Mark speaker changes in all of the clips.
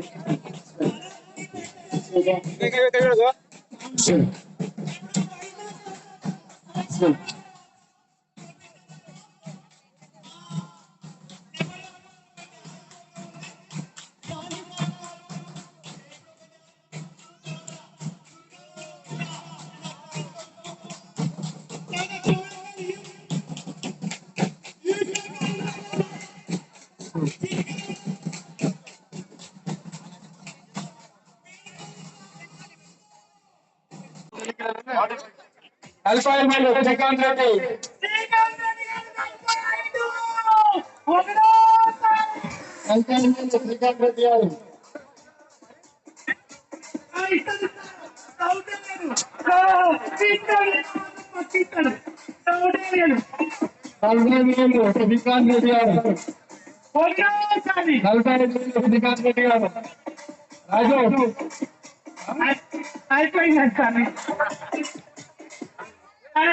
Speaker 1: Thank you. అల్పాయల్ మళ్ళీ శ్రీకాంత్ రెడ్డి అల్పాయల్ మళ్ళీ శ్రీకాంత్ రెడ్డి గారు అల్పాయల్ మళ్ళీ శ్రీకాంత్ రెడ్డి గారు అల్పాయల్ మళ్ళీ శ్రీకాంత్ రెడ్డి గారు రాజు
Speaker 2: అయిపోయింది కానీ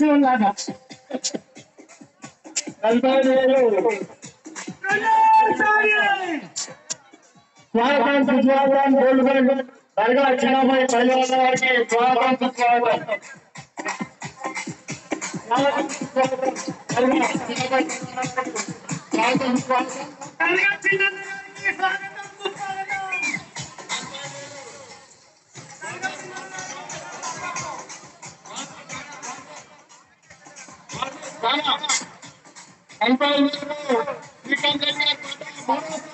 Speaker 2: వాడు మూడు లక్షల లాగా
Speaker 1: అల్పాయల్ మళ్ళీ స్వాగతం సుస్వాగతం గోల్డ్ బ్యాంక్ దర్గా చిన్నమ్మాయి పల్లెవాళ్ళ వారికి స్వాగతం సుస్వాగతం స్వాగతం సుస్వాగతం దర్గా చిన్నమ్మాయి స్వాగతం సుస్వాగతం
Speaker 2: కనక చిన్న గారికి స్వాగతం
Speaker 1: Everybody, you can get that.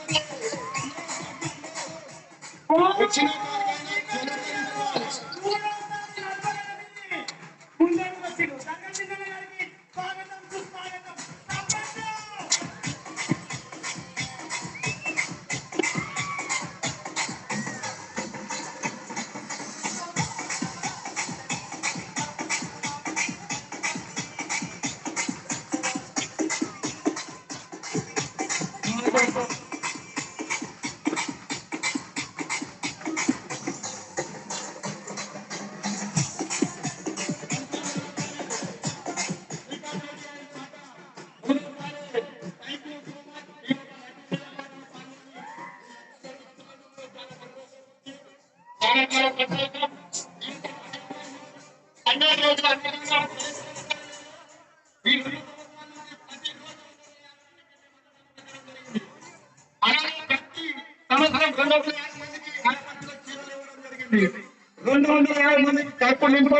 Speaker 1: రెండు వందల యాభై మందికి కడుపు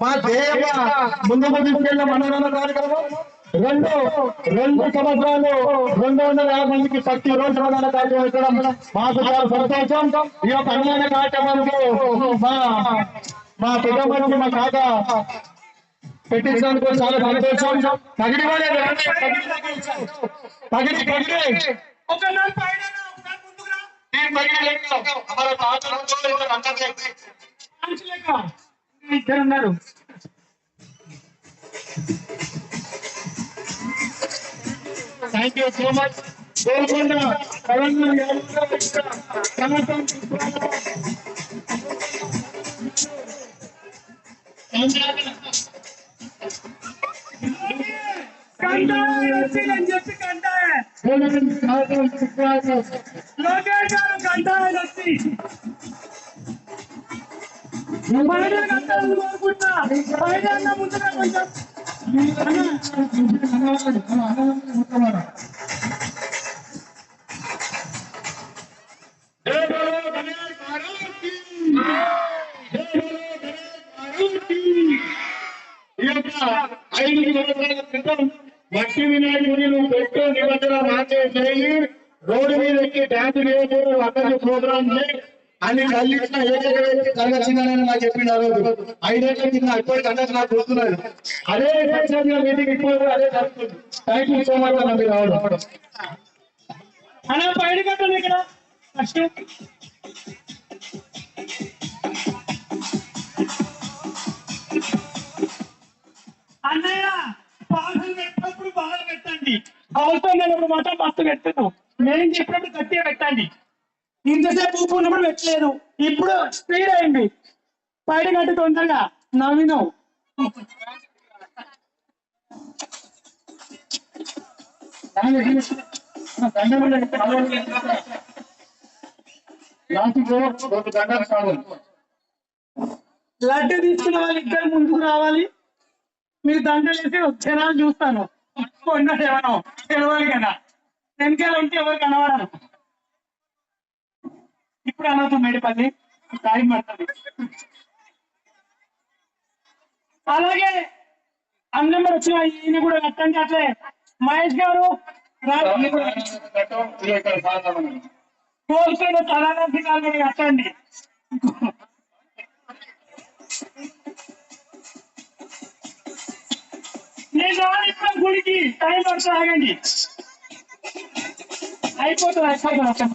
Speaker 1: మా ధ్యేయంగా ముందుకు తీసుకెళ్ళిన మనోరణ కార్యక్రమం రెండు రెండు సంవత్సరాలు రెండు వందల యాభై మందికి ప్రతి రోజు ప్రధాన కార్యక్రమం మాకు చాలా సంతోషం ఈ యొక్క అనుమాన కార్యక్రమానికి మా మా పెద్ద మనిషి మా కాక పెట్టించినందుకు చాలా సంతోషం. తగిడి వాళ్ళే తగిడి తగిడి
Speaker 2: ఒక నాలుగు పైన ఒకసారి ముందుకు రా.
Speaker 1: तीन కనకం
Speaker 2: చెప్పి కంటాయ లోకేష్ గారు కంటాయ వచ్చి కోరుకుంటా ముందుగా కొంచెం
Speaker 1: అని
Speaker 3: నాకు చెప్పిండు ఆ రోజు. ఐదేళ్ళ కింద ఇప్పటికి అందరికి నాకు గుర్తున్నారు. అదే పంచాయతీ మీటింగ్ ఇప్పుడు అదే జరుగుతుంది. థ్యాంక్ యూ సో మచ్ అన్న మీరు రావడం.
Speaker 2: అలా బయట కట్టండి ఇక్కడ. ఫస్ట్. అన్నయ్య పాటలు పెట్టినప్పుడు బాగా పెట్టండి. అవసరం లేనప్పుడు మాత్రం మస్తు పెట్టను నేను చెప్పినప్పుడు గట్టిగా పెట్టండి. ఇంతసేపు ఊపు ఉన్నప్పుడు పెట్టలేదు. ఇప్పుడు స్పీడ్ అయింది. బయట కట్టు తొందరగా. నవీనం లడ్డు తీసుకున్న వాళ్ళు ఇద్దరు ముందుకు రావాలి. మీరు దండలు వేసి జనాలు చూస్తాను. ఉన్నాడు ఎవరో తెలవాలి కదా. వెనకాల ఉంటే ఎవరు కనబడను ఇప్పుడు అనవుతుంది మేడిపల్లి. టైం పడుతుంది. అలాగే అన్నం వచ్చిన ఈయన కూడా కట్టండి అట్లే మహేష్ గారు కోల్పోయిన తలాంటి కాలు కట్టండి నేను రాను ఇప్పుడు గుడికి టైం పడుతుంది ఆగండి. అయిపోతుంది అయిపోతుంది.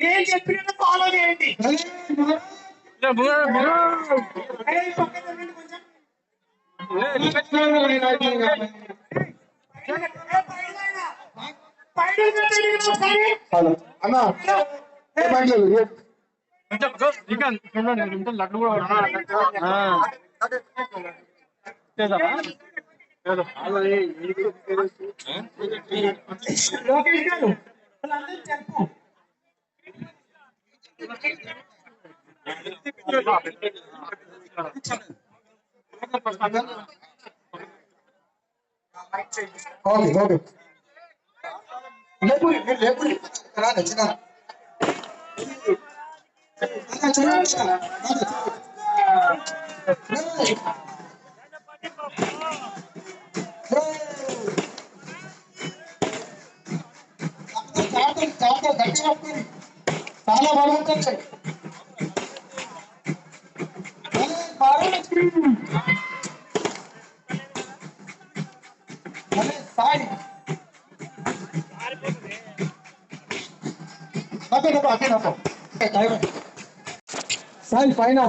Speaker 2: నేను చెప్పినట్టు ఫాలో చేయండి కొంచెం.
Speaker 3: అన్న ఏ పర్లేదు ఏ-
Speaker 4: లడ్డు కూడా
Speaker 2: లోకేష్ గారు వాళ్ళందరూ చెప్పు
Speaker 3: ఓకే ఓకే లేపు లేపు రాదు చిన్న చాలా బాగుంటుంది సాయి
Speaker 2: आके ना आके ना साइन फाइनल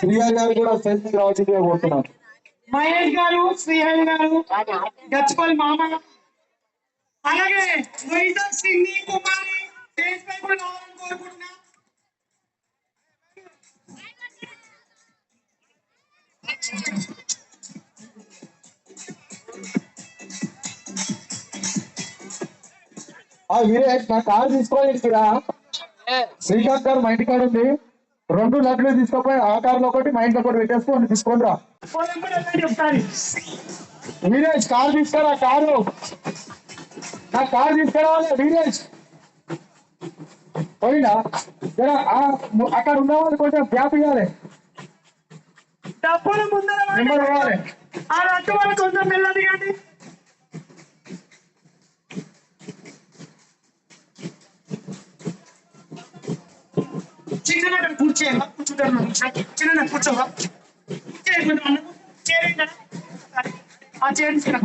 Speaker 3: శ్రీయా గారు కూడా స్టేజ్ మీద రావాల్సిందిగా కోరుతున్నాను.
Speaker 2: మహేష్ గారు శ్రీహరి గారు గచ్చిపల్లి మామ. అలాగే వైజాగ్ సిన్ని కుమారి స్టేజ్ పై కూడా రావాలని కోరుకుంటున్నా.
Speaker 3: ఆ వీరే నా కారు తీసుకోవాలి రా శ్రీకాంత్ గారు మా ఇంటి కాడ ఉంది. రెండు లడ్లు తీసుకుపోయి ఆ కార్లో ఒకటి మా ఇంట్లో ఒకటి పెట్టేసుకొని తీసుకొని రా కార్ తీసుకురా కారు. నా కార్ తీసుకురావాలి జర ఆ- అక్కడ ఉన్న వాళ్ళు కొంచెం గ్యాప్ ఇవ్వాలి.
Speaker 2: డబ్బులు ముందర ఆ రట్టు వాళ్ళు కొంచెం మెల్లది కానీ చిన్న కూర్చోయా కూర్చుంటారు చిన్న కూర్చోవా చేయండి ఆ చేయండి చిన్న